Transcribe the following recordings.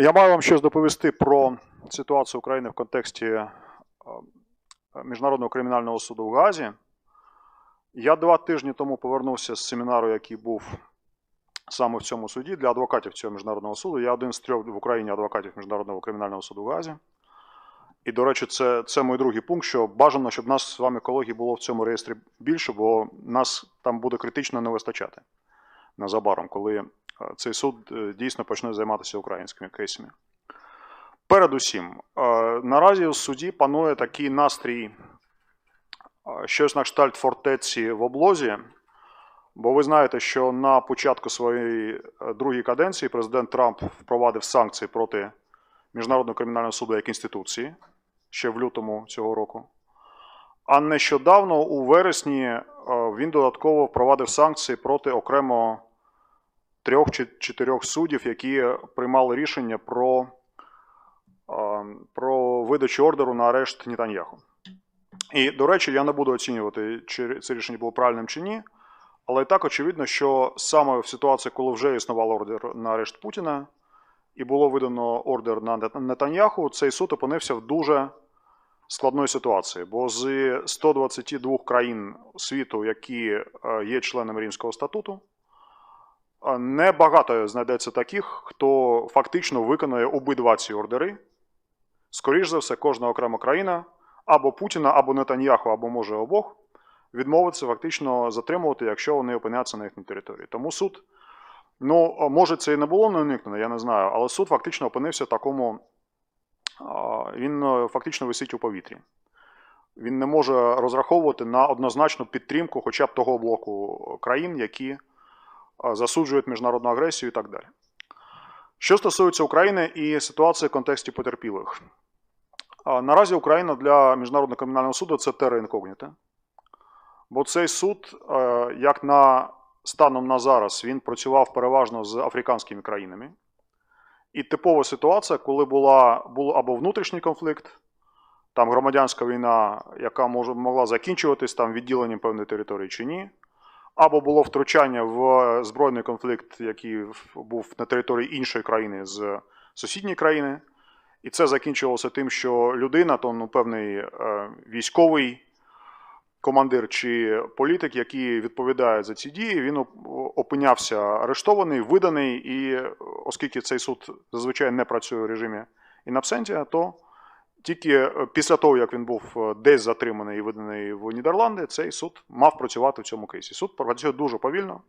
Я маю вам щось доповісти про ситуацію України в контексті е, Міжнародного кримінального суду в Газі. Я два тижні тому повернувся з семінару, який був саме в цьому суді для адвокатів цього міжнародного суду. Я один з трьох в Україні адвокатів Міжнародного кримінального суду в Газі. І, до речі, це, це мій другий пункт, що бажано, щоб нас з вами, колеги, було в цьому реєстрі більше, бо нас там буде критично не вистачати незабаром, коли цей суд е, дійсно почне займатися українськими кейсами. Передусім, е, наразі у суді панує такий настрій, е, щось на кштальт фортеці в облозі. Бо ви знаєте, що на початку своєї другої каденції президент Трамп впровадив санкції проти Міжнародного кримінального суду як інституції ще в лютому цього року. А нещодавно, у вересні, він додатково впровадив санкції проти окремо трьох чи чотирьох суддів, які приймали рішення про, е, про видачу ордеру на арешт Нетаньяху. І, до речі, я не буду оцінювати, чи це рішення було правильним чи ні. Але так очевидно, що саме в ситуації, коли вже існував ордер на арешт Путіна, і було видано ордер на Нетаньяху, цей суд опинився в дуже складної ситуації. Бо з 122 країн світу, які е, є членами Римського статуту, е, небагато знайдеться таких, хто фактично виконує обидва ці ордери. Скоріш за все, кожна окрема країна або Путіна, або Нетаньяху, або може обох відмовиться фактично затримувати, якщо вони опиняться на їхній території. Тому суд, ну, може, це і не було не я не знаю, але суд фактично опинився в такому, він е, фактично висить у повітрі. Він не може розраховувати на однозначну підтримку хоча б того блоку країн, які засуджують міжнародну агресію і так далі. Що стосується України і ситуації в контексті потерпілих, наразі Україна для Міжнародного кримінального суду це тера інкогніта. Бо цей суд, е, як на станом на зараз, він працював переважно з африканськими країнами. І типова ситуація, коли була, був або внутрішній конфлікт, там громадянська війна, яка може, могла закінчуватись там відділенням певної території чи ні, або було втручання в збройний конфлікт, який був на території іншої країни з сусідньої країни. І це закінчувалося тим, що людина, то ну, певний е, військовий командир чи політик, який відповідає за ці дії, він опинявся арештований, виданий, і оскільки цей суд зазвичай не працює в режимі інабсентія, то тільки після того, як він був десь затриманий і виданий в Нідерланди, цей суд мав працювати в цьому кейсі. Суд працює дуже повільно.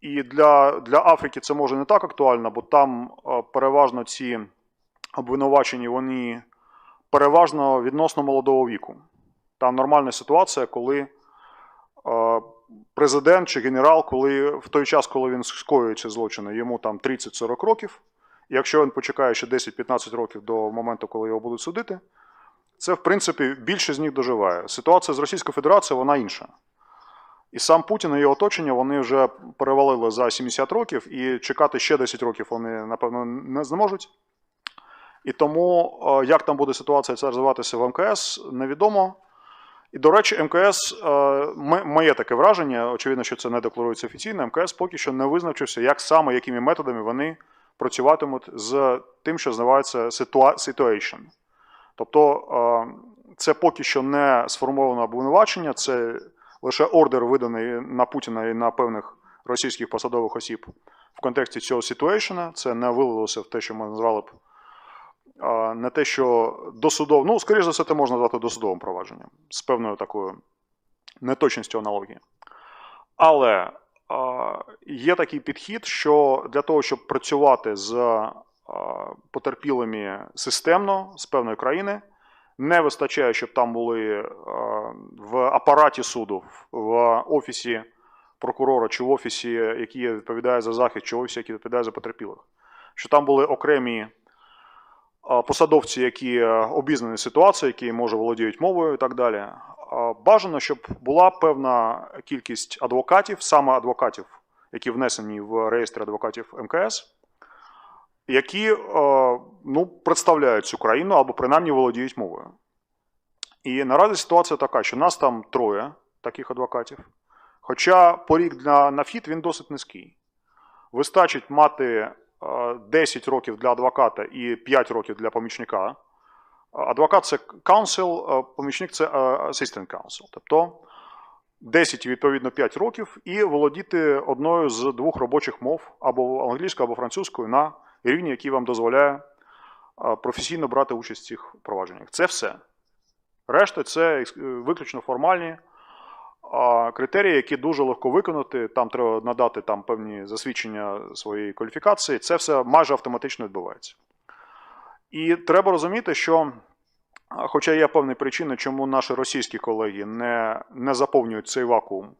І для для Африки це може не так актуально, бо там переважно ці обвинувачені вони переважно відносно молодого віку. Там нормальна ситуація, коли е, президент чи генерал, коли в той час, коли він скоює ці злочини, йому там 30-40 років. Якщо він почекає ще 10-15 років до моменту, коли його будуть судити, це, в принципі, більшість з них доживає. Ситуація з Російською Федерацією вона інша. І сам Путін і його оточення вони вже перевалили за 70 років, і чекати ще 10 років вони, напевно, не зможуть. І тому, е, як там буде ситуація ця розвиватися в МКС, невідомо. І, до речі, МКС е, моє таке враження, очевидно, що це не декларується офіційно. МКС поки що не визначився, як саме, якими методами вони працюватимуть з тим, що називається situation. Тобто е, це поки що не сформоване обвинувачення, це лише ордер, виданий на Путіна і на певних російських посадових осіб в контексті цього situation. Це не вилилося в те, що ми назвали б не те, що досудов... ну, скоріш за все, це можна назвати досудовим провадженням з певною такою неточністю аналогії. Але є такий підхід, що для того, щоб працювати з потерпілими системно з певної країни, не вистачає, щоб там були в апараті суду, в офісі прокурора чи в офісі, який відповідає за захист, чи в офісі, який відповідає за потерпілих. Що там були окремі посадовці, які обізнані ситуацією, які може володіють мовою і так далі. Бажано, щоб була певна кількість адвокатів, саме адвокатів, які внесені в реєстр адвокатів МКС, які е, ну, представляють цю країну або принаймні володіють мовою. І наразі ситуація така, що нас там троє таких адвокатів. Хоча порік для на вхід він досить низький. Вистачить мати Е, е, 10 років для адвоката і 5 років для помічника. Адвокат це counsel, помічник це assistant counsel. Тобто 10 і відповідно 5 років і володіти одною з двох робочих мов або англійською, або французькою на рівні, який вам дозволяє професійно брати участь в цих провадженнях. Це все. Решта це виключно формальні критерії, які дуже легко виконати. Там треба надати там певні засвідчення своєї кваліфікації. Це все майже автоматично відбувається. І треба розуміти, що, хоча є певні причини, чому наші російські колеги не, не заповнюють цей вакуум,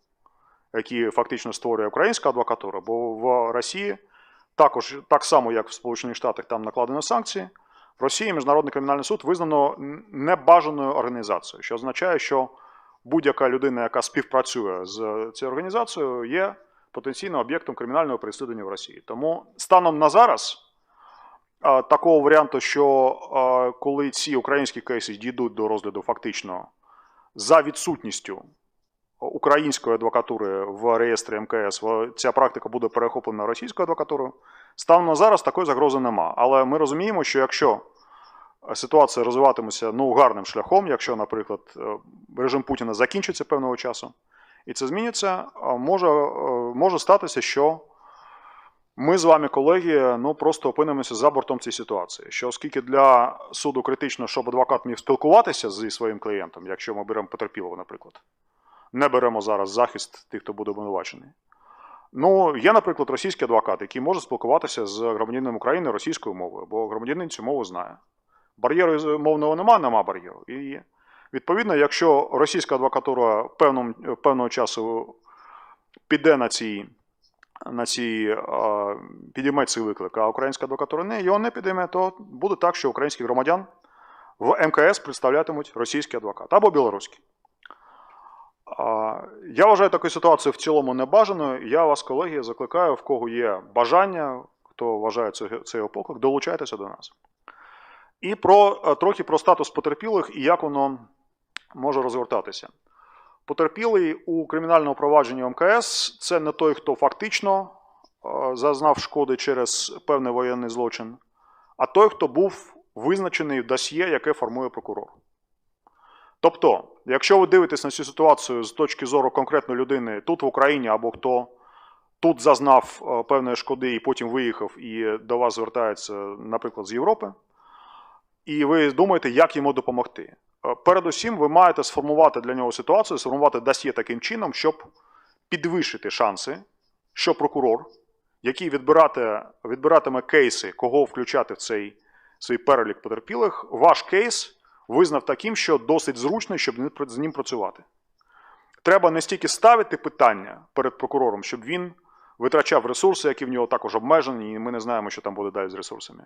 який фактично створює українська адвокатура, бо в Росії також так само, як в Сполучених Штатах, там накладено санкції. В Росії Міжнародний кримінальний суд визнано небажаною організацією, що означає, що будь-яка людина, яка співпрацює з цією організацією, є потенційно об'єктом кримінального переслідування в Росії. Тому станом на зараз такого варіанту, що коли ці українські кейси дійдуть до розгляду фактично за відсутністю української адвокатури в реєстрі МКС, ця практика буде перехоплена російською адвокатурою. Станом на зараз такої загрози нема. Але ми розуміємо, що якщо ситуація розвиватиметься ну, гарним шляхом, якщо, наприклад, е, режим Путіна закінчиться певного часу, і це зміниться, може, е, може статися, що ми з вами, колеги, ну просто опинимося за бортом цієї ситуації. Що оскільки для суду критично, щоб адвокат міг спілкуватися зі своїм клієнтом, якщо ми беремо потерпілого, наприклад, не беремо зараз захист тих, хто буде обвинувачений. Ну, є, наприклад, російський адвокат, який може спілкуватися з громадянином України російською мовою, бо громадянин цю мову знає. Бар'єру мовного нема, нема бар'єру. І відповідно, якщо російська адвокатура певним, певного часу піде на ці, на ці а, підійме цей виклик, а українська адвокатура не, його не підійме, то буде так, що українських громадян в МКС представлятимуть російський адвокат або білоруський. А, Я вважаю таку ситуацію в цілому небажаною. Я вас, колеги, закликаю, в кого є бажання, хто вважає цей поклик, долучайтеся до нас. І про, е, трохи про статус потерпілих і як воно може розгортатися. Потерпілий у кримінальному провадженні МКС це не той, хто фактично е, зазнав шкоди через певний воєнний злочин, а той, хто був визначений в досьє, яке формує прокурор. Тобто, якщо ви дивитесь на цю ситуацію з точки зору конкретної людини тут в Україні або хто тут зазнав е, певної шкоди і потім виїхав і до вас звертається, наприклад, з Європи, і ви думаєте, як йому допомогти. Е, Передусім, ви маєте сформувати для нього ситуацію, сформувати досьє таким чином, щоб підвищити шанси, що прокурор, який відбирати, відбиратиме кейси, кого включати в цей свій перелік потерпілих, ваш кейс визнав таким, що досить зручний, щоб з ним працювати. Треба не стільки ставити питання перед прокурором, щоб він витрачав ресурси, які в нього також обмежені, і ми не знаємо, що там буде далі з ресурсами.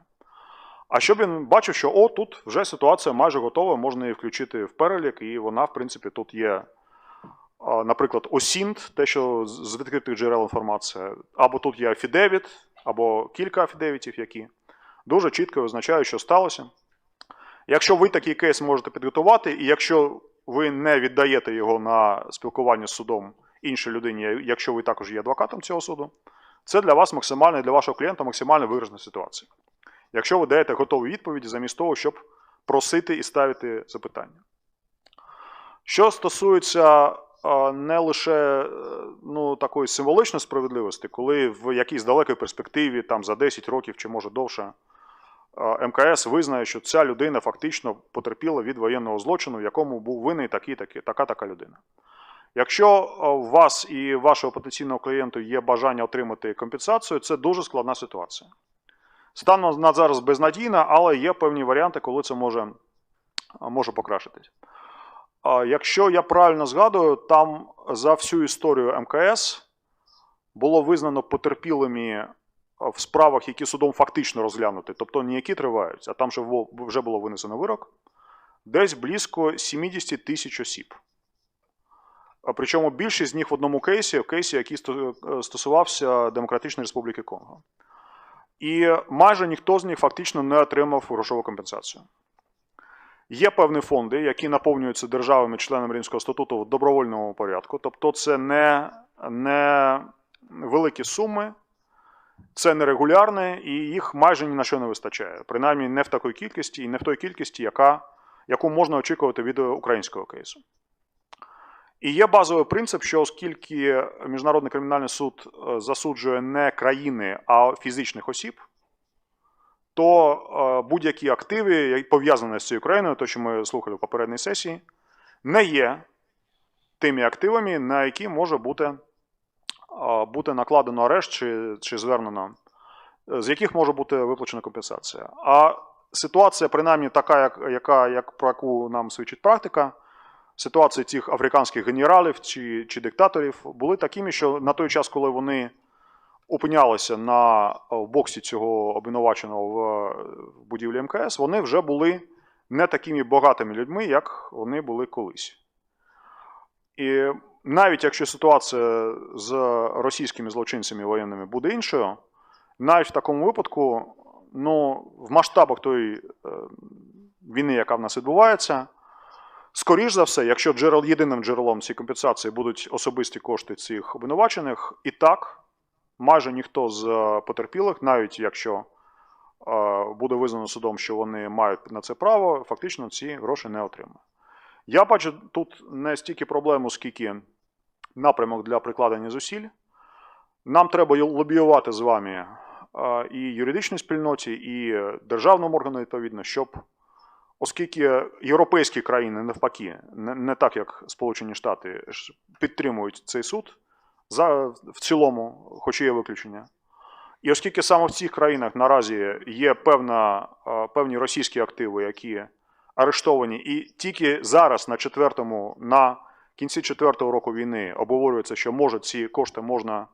А щоб він бачив, що о, тут вже ситуація майже готова, можна її включити в перелік, і вона, в принципі, тут є, наприклад, осінт, те, що з відкритих джерел інформація, або тут є афідевіт, або кілька афідевітів, які дуже чітко визначають, що сталося. Якщо ви такий кейс можете підготувати, і якщо ви не віддаєте його на спілкування з судом іншій людині, якщо ви також є адвокатом цього суду, це для вас максимально, для вашого клієнта максимально виражена ситуація. Якщо ви даєте готові відповіді замість того, щоб просити і ставити запитання. Що стосується не лише е, ну, такої символичної справедливості, коли в якійсь далекій перспективі, там за 10 років чи може довше, МКС визнає, що ця людина фактично потерпіла від воєнного злочину, в якому був винний така така людина. Якщо у вас і вашого потенційного клієнту є бажання отримати компенсацію, це дуже складна ситуація. Стан на зараз безнадійна, але є певні варіанти, коли це може, може покращитись. Якщо я правильно згадую, там за всю історію МКС було визнано потерпілими в справах, які судом фактично розглянуті, тобто не які тривають, а там вже було винесено вирок, десь близько 70 тисяч осіб. Причому більшість з них в одному кейсі, в кейсі, який е, стосувався Демократичної Республіки Конго. І майже ніхто з них фактично не отримав грошову компенсацію. Є певні фонди, які наповнюються державами-членами Римського статуту в добровольному порядку. Тобто це не, не великі суми, Це нерегулярне і їх майже ні на що не вистачає. Принаймні не в такій кількості і не в той кількості, яка, яку можна очікувати від українського кейсу. І є базовий принцип, що оскільки Міжнародний кримінальний суд е, засуджує не країни, а фізичних осіб, то е, будь-які активи, пов'язані з цією країною, то що ми слухали в попередній сесії, не є тими активами, на які може бути, е, бути накладено арешт чи, чи звернено, з яких може бути виплачена компенсація. А ситуація, принаймні, така, як, яка, як про яку нам свідчить практика, ситуації цих африканських генералів чи, чи диктаторів були такими, що на той час, коли вони опинялися на в боксі цього обвинуваченого в будівлі МКС, вони вже були не такими багатими людьми, як вони були колись. І навіть якщо ситуація з російськими злочинцями воєнними буде іншою, навіть в такому випадку, ну, в масштабах тої е, війни, яка в нас відбувається, скоріш за все, якщо джерел, єдиним джерелом цієї компенсації будуть особисті кошти цих обвинувачених, і так майже ніхто з е, потерпілих, навіть якщо е, буде визнано судом, що вони мають на це право, фактично ці гроші не отримає. Я бачу тут не стільки проблему, скільки напрямок для прикладення зусиль. Нам треба лобіювати з вами е, і юридичній спільноті, і державному органу відповідно, щоб, оскільки європейські країни навпаки, не, так як Сполучені Штати підтримують цей суд за, в цілому, хоч і є виключення. І оскільки саме в цих країнах наразі є певна, е, певні російські активи, які арештовані, і тільки зараз, на четвертому, на кінці четвертого року війни, обговорюється, що може ці кошти можна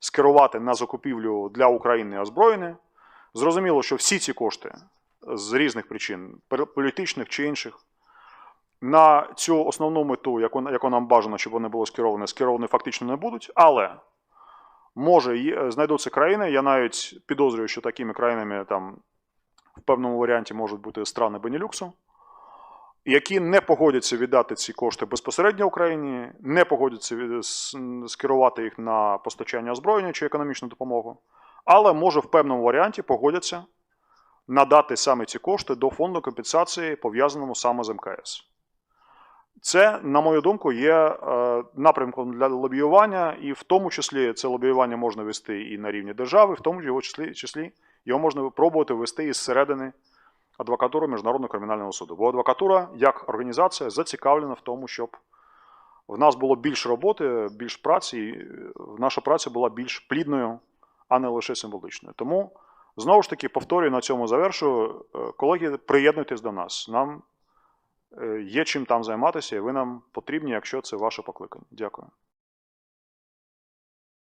скерувати на закупівлю для України озброєння. Зрозуміло, що всі ці кошти з різних причин, політичних чи інших, на цю основну мету, яку, яку нам бажано, щоб вони були скеровані, скеровані фактично не будуть. Але може знайдуться країни. Я навіть підозрюю, що такими країнами там в певному варіанті можуть бути страни Бенілюксу, які не погодяться віддати ці кошти безпосередньо Україні, не погодяться скерувати їх на постачання озброєння чи економічну допомогу, але може в певному варіанті погодяться надати саме ці кошти до фонду компенсації, пов'язаному саме з МКС. Це, на мою думку, є е, напрямком для лобіювання, і в тому числі це лобіювання можна вести і на рівні держави, в тому числі, його можна пробувати вести із середини адвокатури Міжнародного кримінального суду. Бо адвокатура як організація зацікавлена в тому, щоб в нас було більше роботи, більш праці, і наша праця була більш плідною, а не лише символичною. Тому знову ж таки повторюю на цьому завершую. Е, Колеги, приєднуйтесь до нас. Нам е, є чим там займатися, і ви нам потрібні, якщо це ваше покликання. Дякую.